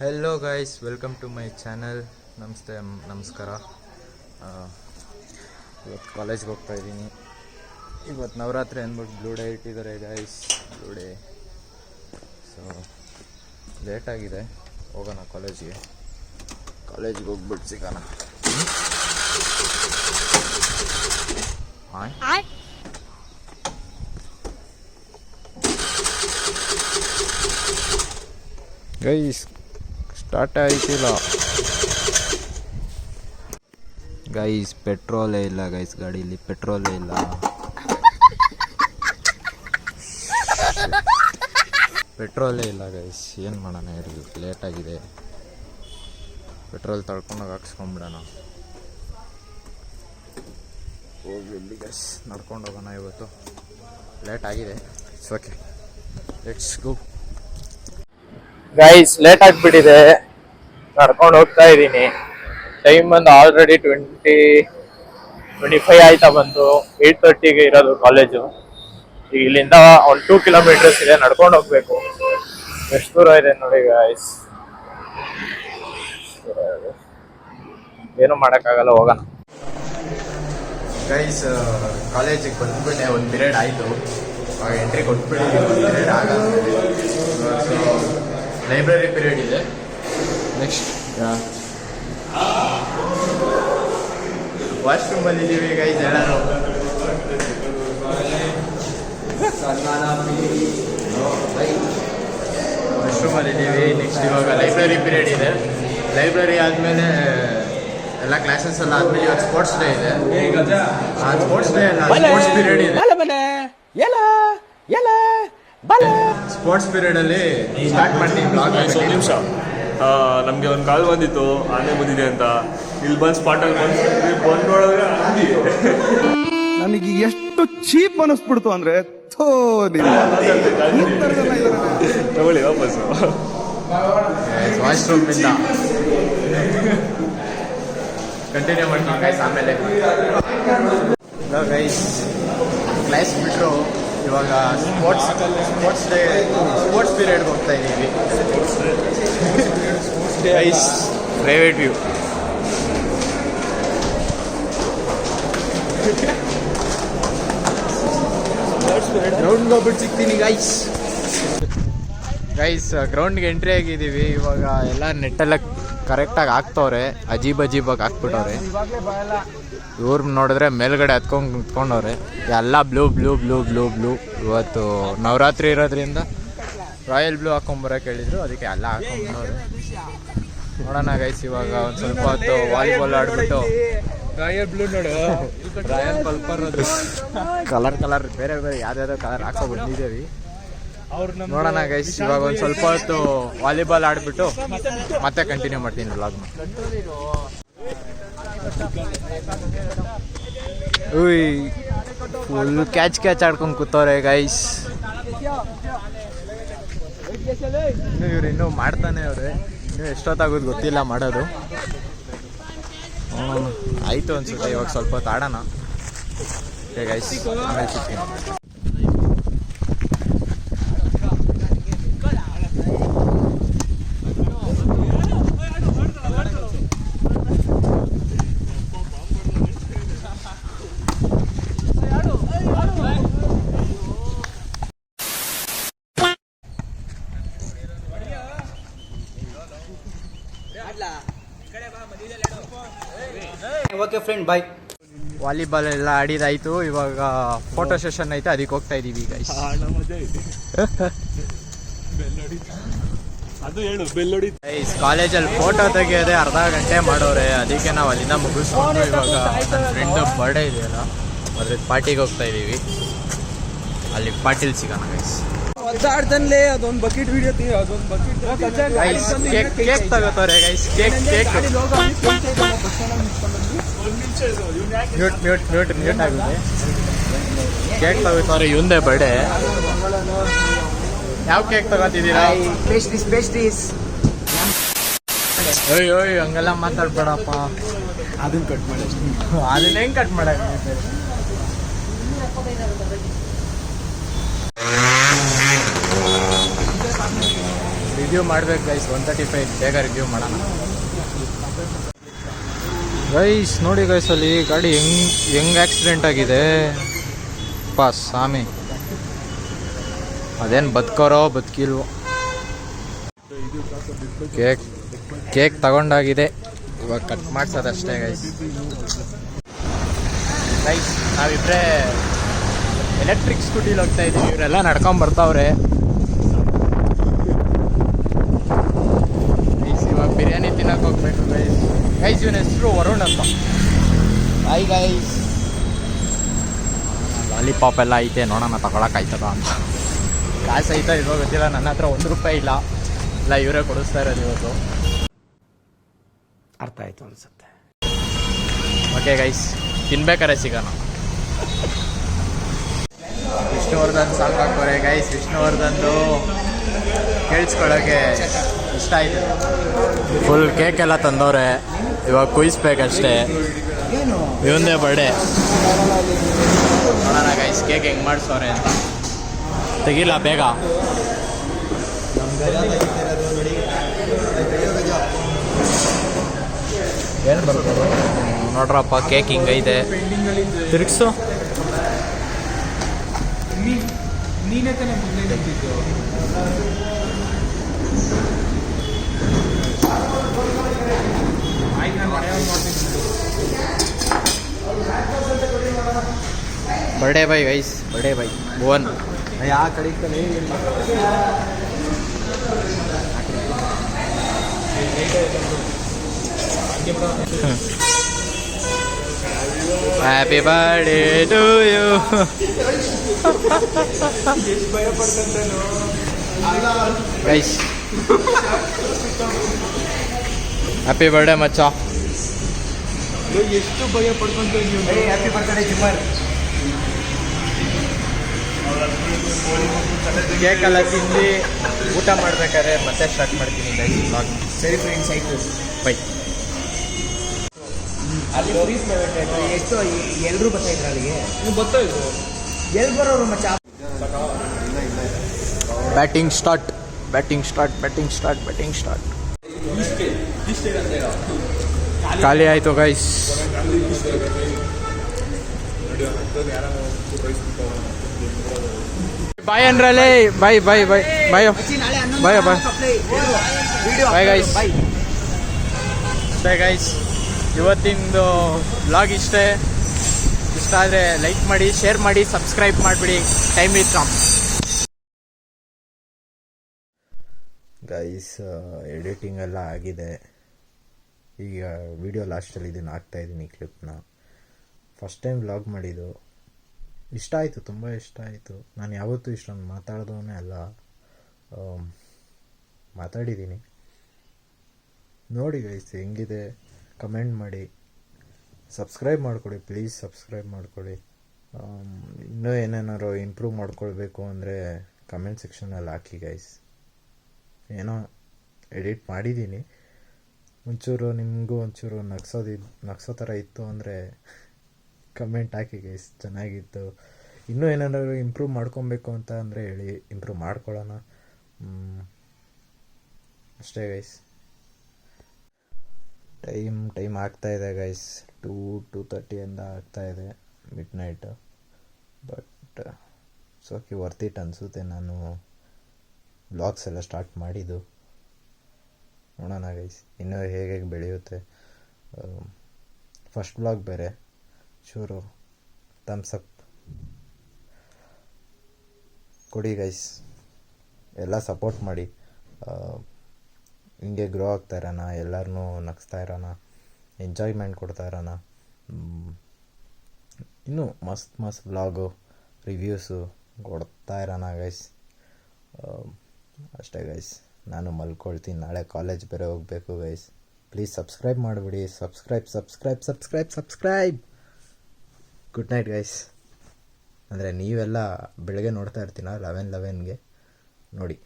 Hello guys welcome to my channel ನಮಸ್ತೆ ನಮಸ್ಕಾರ ಇವತ್ತು ಕಾಲೇಜ್ಗೆ ಹೋಗ್ತಾ ಇದ್ದೀನಿ. ಇವತ್ತು ನವರಾತ್ರಿ ಅಂದ್ಬಿಟ್ಟು ಬ್ಲೂ ಡೇ ಇಟ್ಟಿದ್ದಾರೆ ಗೈಸ್ ಬ್ಲೂ ಡೇ ಸೊ ಲೇಟಾಗಿದೆ ಹೋಗೋಣ ಕಾಲೇಜಿಗೆ ಕಾಲೇಜ್ಗೆ ಹೋಗ್ಬಿಟ್ಟು ಸಿಗೋಣ. ಹಾಯ್ ಗೈಸ್ ಸ್ಟಾರ್ಟ್ ಆಯ್ತಿಲ್ಲ ಗೈಸ್ ಪೆಟ್ರೋಲೇ ಇಲ್ಲ ಗೈಸ್ ಗಾಡೀಲಿ ಪೆಟ್ರೋಲೇ ಇಲ್ಲ. ಪೆಟ್ರೋಲೇ ಇಲ್ಲ ಗೈಸ್ ಏನು ಮಾಡೋಣ ಇರ್ಲಿ ಲೇಟ್ ಆಗಿದೆ. ಪೆಟ್ರೋಲ್ ತಳ್ಕೊಂಡು ಹಾಕ್ಸ್ಕೊಂಬಿಡೋಣ. ಹೋಗಿ ಎಲ್ಲಿ ಗೈಸ್ ನಡ್ಕೊಂಡು ಹೋಗೋಣ ಇವತ್ತು? ಲೇಟ್ ಆಗಿದೆ. It's okay let's go guys late ಆಗ್ಬಿಟ್ಟಿದೆ. ನಡ್ಕೊಂಡು ಹೋಗ್ತಾ ಇದ್ದೀನಿ. ಟೈಮ್ ಬಂದು ಆಲ್ರೆಡಿ ಟ್ವೆಂಟಿ ಟ್ವೆಂಟಿ ಫೈವ್ ಆಯ್ತಾ ಬಂತು ಏಟ್ ತರ್ಟಿಗೆ ಇರೋದು ಕಾಲೇಜು ಈಗ ಇಲ್ಲಿಂದ ಒಂದು ಟೂ ಕಿಲೋಮೀಟರ್ಸ್ ಇದೆ, ನಡ್ಕೊಂಡು ಹೋಗ್ಬೇಕು. ಎಷ್ಟು ದೂರ ಇದೆ ನೋಡಿ ಗಾಯ್ಸ್ ಏನು ಮಾಡೋಕ್ಕಾಗಲ್ಲ, ಹೋಗೋಣ. ಗೈಸ್ ಕಾಲೇಜಿಗೆ ಬಂದ್ಬಿಟ್ಟೆ ಒಂದು ಪಿರಿಯಡ್ ಆಯಿತು. ಎಂಟ್ರಿ ಕೊಟ್ಬಿಟ್ಟು ಒಂದು ಪಿರಿಯಡ್ ಆಗ ಲೈಬ್ರರಿ ಪಿರಿಯಡ್ ಇದೆ. ನೆಕ್ಸ್ಟ್ ವಾಶ್ರೂಮಲ್ಲಿ ಇದ್ದೀವಿ ಗೈಸ್ ಎಲ್ಲರೂ. ವಾಶ್ರೂಮಲ್ಲಿ ಇದ್ದೀವಿ ನೆಕ್ಸ್ಟ್ ಇವಾಗ ಲೈಬ್ರರಿ ಪೀರಿಯಡ್ ಇದೆ. ಲೈಬ್ರರಿ ಆದಮೇಲೆ ಎಲ್ಲ ಕ್ಲಾಸಸ್ ಎಲ್ಲ ಆದಮೇಲೆ ಇವಾಗ ಸ್ಪೋರ್ಟ್ಸ್ ಡೇ ಇದೆ. ಆ ಸ್ಪೋರ್ಟ್ಸ್ ಡೇ ಅಲ್ಲ ಸ್ಪೋರ್ಟ್ಸ್ ಪೀರಿಯಡ್ ಇದೆ. ಸ್ಪೋರ್ಟ್ಸ್ ಪೀರಿಯಡ್ ಅಲ್ಲಿ ಸ್ಟಾರ್ಟ್ ಮಾಡ್ತೀನಿ. ಬ್ಲಾಗ್ ನಿಮಿಷ. ನಮಗೆ ಒಂದು ಕಾಲ್ ಬಂದಿತ್ತು ಆನೆ ಬಂದಿದೆ ಅಂತ. ಇಲ್ಲಿ ಬಂದು ಸ್ಪಾಟಲ್ಲಿ ಬಂದು ಬಂದು ನೋಡಿದ್ರೆ ಹಂದಿ ನನಗೆ ಎಷ್ಟು ಚೀಪ್ ಅನಿಸ್ಬಿಡ್ತು ಅಂದ್ರೆ ಥೋ. ತಗೊಳ್ಳಿ ವಾಪಸ್ಸು. ವಾಶ್ರೂಮ್ ಇಂದ ಕಂಟಿನ್ಯೂ ಮಾಡ್ತಾ ಗೈಸ್ ಆಮೇಲೆ ಗೈಸ್ ಕ್ಲಾಸ್ ಬಿಟ್ಟರು ಇವಾಗ ಸ್ಪೋರ್ಟ್ಸ್ ಸ್ಪೋರ್ಟ್ಸ್ ಡೇ ಸ್ಪೋರ್ಟ್ಸ್ ಪೀರಿಯಡ್ಗೆ ಹೋಗ್ತಾ ಇದ್ದೀವಿ ಐಸ್ ಪ್ರೈವೇಟ್ ವ್ಯೂ ಗ್ರೌಂಡ್ಗೆ ಹೋಗ್ಬಿಟ್ಟು ಸಿಗ್ತೀನಿ ಗೈಸ್ ಗೈಸ್ ಗ್ರೌಂಡ್ಗೆ ಎಂಟ್ರಿ ಆಗಿದ್ದೀವಿ. ಇವಾಗ ಎಲ್ಲ ನೆಟ್ಟೆಲ್ಲ ಕರೆಕ್ಟಾಗಿ ಹಾಕ್ತವ್ರೆ. ಅಜೀಬ್ ಅಜೀಬಾಗಿ ಹಾಕ್ಬಿಟ್ಟವ್ರೆ. ಇವ್ರು ನೋಡಿದ್ರೆ ಮೇಲ್ಗಡೆ ಹತ್ಕೊಂಡು ಕುತ್ಕೊಂಡವ್ರೆ. ಎಲ್ಲ blue blue blue blue blue ಇವತ್ತು ನವರಾತ್ರಿ ಇರೋದ್ರಿಂದ ರಾಯಲ್ ಬ್ಲೂ ಹಾಕೊಂಬರಕ್ಕೆ ಹೇಳಿದ್ರು. ಅದಕ್ಕೆ ಎಲ್ಲ ಹಾಕೊಂಡ್ಬಂದವ್ರೆ ನೋಡೋಣ ಗೈಸ್ ಇವಾಗ ಒಂದು ಸ್ವಲ್ಪ ಹೊತ್ತು ವಾಲಿಬಾಲ್ ಆಡ್ಬಿಟ್ಟು. ರಾಯಲ್ ಬ್ಲೂ ನೋಡು. ರಾಯಲ್ ಪಲ್ಪರ್ ಕಲರ್ ಕಲರ್ ಬೇರೆ ಬೇರೆ ಯಾವ್ದಾವ್ದೋ ಕಲರ್ ಹಾಕೋ ಬಂದಿದ್ದೇವೆ. ನೋಡೋಣ ಗೈಸ್ ಇವಾಗ ಒಂದು ಸ್ವಲ್ಪ ಹೊತ್ತು ವಾಲಿಬಾಲ್ ಆಡ್ಬಿಟ್ಟು ಮತ್ತೆ ಕಂಟಿನ್ಯೂ ಮಾಡ್ತೀನಿ ವ್ಲಾಗ್ನ ಉಯ್ ಫುಲ್ ಕ್ಯಾಚ್ ಕ್ಯಾಚ್ ಆಡ್ಕೊಂಡು ಕೂತವ್ರೆ ಗೈಸ್ ಇನ್ನು ಇವ್ರು ಇನ್ನೂ ಮಾಡ್ತಾನೆ ಅವ್ರೆ. ಇನ್ನೂ ಎಷ್ಟೊತ್ತಾಗೋದು ಗೊತ್ತಿಲ್ಲ ಮಾಡೋದು. ಹ್ಞೂ ಆಯ್ತು ಅನ್ಸುತ್ತೆ ಇವಾಗ ಸ್ವಲ್ಪ ಹೊತ್ತು ಆಡೋಣ. ಗೈಸ್ ಆಮೇಲೆ ಸಿಗ್ತೀನಿ. ಓಕೆ ಫ್ರೆಂಡ್ ಬಾಯ್ ವಾಲಿಬಾಲ್ ಎಲ್ಲ ಆಡಿದಾಯ್ತು ಇವಾಗ ಫೋಟೋ ಸೆಷನ್ ಐತೆ ಅದಕ್ಕೆ ಹೋಗ್ತಾ ಇದೀವಿ ಈಗ ಅದು ಹೇಳು ಬೆಲ್ಲೊಡಿ. ಗೈಸ್ ಕಾಲೇಜಲ್ಲಿ ಫೋಟೋ ತೆಗಿಯೋದೇ ಅರ್ಧ ಗಂಟೆ ಮಾಡೋರೆ ಅದಕ್ಕೆ ನಾವು ಅಲ್ಲಿಂದ ಮುಗಿಸ್ಕೊಂಡು ಇವಾಗ ನನ್ನ ಫ್ರೆಂಡ್ ಬರ್ಡೇ ಇದೆಯಲ್ಲ ಅದ್ರ ಪಾರ್ಟಿಗೆ ಹೋಗ್ತಾ ಇದೀವಿ. ಅಲ್ಲಿ ಪಾರ್ಟಿಲಿ ಸಿಗೋಣ ಗೈಸ್ ಒದ್ದಾಡ್ದನ್ಲೇ ಅದೊಂದು ಬಕೆಟ್ ವಿಡಿಯೋ ತೀರ ಅದೊಂದು ಬಕೆಟ್ ಗೈಸ್ ಕೇಕ್ ಕೇಕ್ ತಗೋತಾರೆ guys cake cake mute mute mute mute ಆಗುತ್ತೆ ಕೇಕ್ ತಗೋತಾರೆ. ಇವಂದೇ ಬರ್ಡೇ ಯಾವ ಕೇಕ್ ತಗೋತಿದ್ದೀರಾ? ಪೇಸ್ಟ್ರೀಸ್ ಪೇಸ್ಟ್ರೀಸ್ ಅಯ್ಯೋ ಹಂಗೆಲ್ಲ ಮಾತಾಡ್ಬೇಡಪ್ಪ. ಅದನ್ನ ಕಟ್ ಮಾಡಿ ಅದನ್ನ ಹೆಂಗ್ ಕಟ್ ಮಾಡಕ್ಕೆ? ರಿವ್ಯೂ ಮಾಡ್ಬೇಕು ಗೈಸ್ ಒನ್ ತರ್ಟಿ ಫೈವ್ ಬೇಗ ರಿವ್ಯೂ ಮಾಡೋಣ. ಗೈಸ್ ನೋಡಿ ಗೈಸ್ ಅಲ್ಲಿ ಗಾಡಿ ಹೆಂಗ್ ಹೆಂಗ್ ಆಕ್ಸಿಡೆಂಟ್ ಆಗಿದೆ. ಪಾಸ್ ಸ್ವಾಮಿ. ಅದೇನು ಬದುಕೋರೋ, ಬದುಕಿಲ್ವೋ. ಕೇಕ್ ಕೇಕ್ ತಗೊಂಡಾಗಿದೆ. ಇವಾಗ ಕಟ್ ಮಾಡ್ಸೋದಷ್ಟೇ ಗೈಸ್ ಗೈಸ್ ನಾವಿಬ್ರೇ ಎಲೆಕ್ಟ್ರಿಕ್ ಸ್ಕೂಟಿಲಿ ಹೋಗ್ತಾ ಇದ್ದೀವಿ ಇವರೆಲ್ಲ ನಡ್ಕೊಂಡ್ ಬರ್ತಾವ್ರೆ ಗೈಸ್ ಇವಾಗ ಬಿರಿಯಾನಿ ತಿನ್ನಕ್ಕೆ ಹೋಗ್ಬೇಕು ಗೈಸ್ ಗೈಸ್ ಇವನ ಹೆಸರು ವರುಣ್ ಅಂತ ಹಾಯ್ ಗೈಸ್ ಲಾಲಿಪಾಪ್ ಎಲ್ಲ ಐತೆ ನೋಡೋಣ ತಗೊಳಕ್ ಆಯ್ತದ ಅಂತ. ಕಾಸು ಐತ ಇಲ್ವೋ ಗೊತ್ತಿಲ್ಲ ನನ್ನ ಹತ್ರ ಒಂದು ರೂಪಾಯಿ ಇಲ್ಲ. ಇಲ್ಲ ಇವರೇ ಕೊಡಿಸ್ತಾ ಇರೋದು ಇವತ್ತು. ಅರ್ಥ ಆಯ್ತು ಅನ್ಸುತ್ತೆ. ಓಕೆ ಗೈಸ್ ತಿನ್ಬೇಕಾರೆ ಸಿಗೋಣ. ವಿಷ್ಣುವರ್ಧನ್ ಸಾಂಗ್ ಹಾಕೋರೆ ಗೈಸ್ ವಿಷ್ಣುವರ್ಧನ್ದು ಕೇಳಿಸ್ಕೊಳ್ಳೋಕೆ ಇಷ್ಟ ಆಯ್ತು. ಫುಲ್ ಕೇಕ್ ಎಲ್ಲ ತಂದವ್ರೆ. ಇವಾಗ ಕುಯಿಸ್ಬೇಕಷ್ಟೇ. ಇವಂದೇ ಬರ್ಡೇ ನೋಡೋಣ ಗೈಸ್ ಕೇಕ್ ಹೆಂಗೆ ಮಾಡಿಸೋರೆ ಅಂತ. ತೆಗಿಲ್ಲ ಬೇಗ? ಏನು ಬರ್ಬೋದು ನೋಡ್ರಪ್ಪ ಕೇಕ್ ಹಿಂಗೈತೆ. ತಿರುಗಿಸು. ನೀನೇ ತಾನೇ ಮುಂದೆ ನಿಂತಿದ್ದು ಆಯ್ತು ನಾನು ಮನೆಯವ್ರು ಮಾಡ್ತೀನಿ birthday boy guys birthday boy Bhuvan ಯಾ ಕಡೆ happy birthday to you guys happy birthday ಮಚ್ಚ. ಎಷ್ಟು ಭಯ ಕೇಕ್ ಎಲ್ಲ ತಿಂದು ಊಟ ಮಾಡ್ಬೇಕಾದ್ರೆ ಮತ್ತೆ ಸ್ಟಾರ್ಟ್ ಮಾಡ್ತೀನಿ ಬ್ಲಾಗ್ ಸರಿ ಫ್ರೆಂಡ್ಸ್ ಆಯ್ತು. ಬೈ ಅಲ್ಲಿ ಎಷ್ಟು ಎಲ್ಲರೂ ಬರ್ತಾ ಇದ್ರು ಅಲ್ಲಿಗೆ. ನೀವು ಬರ್ತಾ ಇದ್ರು. ಎಲ್ಲಿ ಬರೋರು ಮಚ್ಚ? Batting start batting start batting start batting start ಖಾಲಿ ಆಯಿತು guys bye ಅಂದ್ರಲ್ಲೇ bye bye bye bye bye bye bye guys ಅಷ್ಟೇ ಗೈಸ್ ಇವತ್ತಿಂದು ಬ್ಲಾಗ್ ಇಷ್ಟೇ. ಇಷ್ಟ ಆದರೆ ಲೈಕ್ ಮಾಡಿ ಶೇರ್ ಮಾಡಿ ಸಬ್ಸ್ಕ್ರೈಬ್ ಮಾಡಿಬಿಡಿ. ಟೈಮ್ ವಿತ್ ಕಾಮ್ ಗೈಸ್ ಎಡಿಟಿಂಗ್ ಎಲ್ಲ ಆಗಿದೆ. ಈಗ ವಿಡಿಯೋ ಲಾಸ್ಟಲ್ಲಿ ಇದನ್ನು ಹಾಕ್ತಾ ಇದ್ದೀನಿ ಕ್ಲಿಪ್ನ ಫಸ್ಟ್ ಟೈಮ್ ವ್ಲಾಗ್ ಮಾಡಿದ್ದು. ಇಷ್ಟ ಆಯಿತು, ತುಂಬ ಇಷ್ಟ ಆಯಿತು. ನಾನು ಯಾವತ್ತೂ ಇಷ್ಟೊಂದು ಮಾತಾಡ್ದವನೇ ಅಲ್ಲ. ಮಾತಾಡಿದ್ದೀನಿ ನೋಡಿ ಗೈಸ್ ಹೆಂಗಿದೆ? ಕಮೆಂಟ್ ಮಾಡಿ. ಸಬ್ಸ್ಕ್ರೈಬ್ ಮಾಡಿಕೊಡಿ ಪ್ಲೀಸ್ ಸಬ್ಸ್ಕ್ರೈಬ್ ಮಾಡ್ಕೊಡಿ. ಇನ್ನೂ ಏನೇನಾರು ಇಂಪ್ರೂವ್ ಮಾಡ್ಕೊಳ್ಬೇಕು ಅಂದರೆ ಕಮೆಂಟ್ ಸೆಕ್ಷನಲ್ಲಿ ಹಾಕಿ ಗೈಸ್ ಏನೋ ಎಡಿಟ್ ಮಾಡಿದ್ದೀನಿ ಒಂಚೂರು ನಿಮಗೂ ಒಂಚೂರು ನಗ್ಸೋದಿ, ನಗ್ಸೋ ಥರ ಇತ್ತು ಅಂದರೆ ಕಮೆಂಟ್ ಹಾಕಿ ಗೈಸ್ ಚೆನ್ನಾಗಿತ್ತು. ಇನ್ನೂ ಏನಾದರೂ ಇಂಪ್ರೂವ್ ಮಾಡ್ಕೊಬೇಕು ಅಂತ ಅಂದರೆ ಹೇಳಿ ಇಂಪ್ರೂವ್ ಮಾಡ್ಕೊಳ್ಳೋಣ. ಅಷ್ಟೇ ಗೈಸ್ ಟೈಮ್ ಟೈಮ್ ಆಗ್ತಾ ಇದೆ ಗೈಸ್ ಟೂ ಟೂ ತರ್ಟಿಯಿಂದ ಇದೆ ಮಿಡ್ ನೈಟ್ ಬಟ್ ಸೋಕಿ ವರ್ತ್ ಇಟ್ ಅನಿಸುತ್ತೆ. ನಾನು ಬ್ಲಾಗ್ಸ್ ಎಲ್ಲ ಸ್ಟಾರ್ಟ್ ಮಾಡಿದ್ದು. ನೋಡೋಣ ಗೈಸ್ ಇನ್ನೂ ಹೇಗೆ ಹೇಗೆ ಬೆಳೆಯುತ್ತೆ ಫಸ್ಟ್ ಬ್ಲಾಗ್ ಬೇರೆ. ಚೂರು ಥಮ್ಸ್ ಅಪ್ ಕೊಡಿ ಗೈಸ್ ಎಲ್ಲ ಸಪೋರ್ಟ್ ಮಾಡಿ. ಹಿಂಗೆ ಗ್ರೋ ಆಗ್ತಾ ಇರೋಣ ಎಲ್ಲರನ್ನೂ ನಗ್ಸ್ತಾ ಇರೋಣ ಎಂಜಾಯ್ಮೆಂಟ್ ಕೊಡ್ತಾ ಇರೋಣ. ಇನ್ನೂ ಮಸ್ತ್ ಮಸ್ತ್ ವ್ಲಾಗು ರಿವ್ಯೂಸು ಕೊಡ್ತಾ ಇರೋಣ ಗೈಸ್ ಅಷ್ಟೇ ಗೈಸ್ ನಾನು ಮಲ್ಕೊಳ್ತೀನಿ. ನಾಳೆ ಕಾಲೇಜ್ ಬೇರೆ ಹೋಗಬೇಕು ಗೈಸ್ ಪ್ಲೀಸ್ ಸಬ್ಸ್ಕ್ರೈಬ್ ಮಾಡಿಬಿಡಿ. Subscribe subscribe subscribe subscribe good night guys ಅಂದರೆ ನೀವೆಲ್ಲ ಬೆಳಗ್ಗೆ ನೋಡ್ತಾ ಇರ್ತೀನ ಲೆವೆನ್, ಲೆವೆನ್ಗೆ? ನೋಡಿ.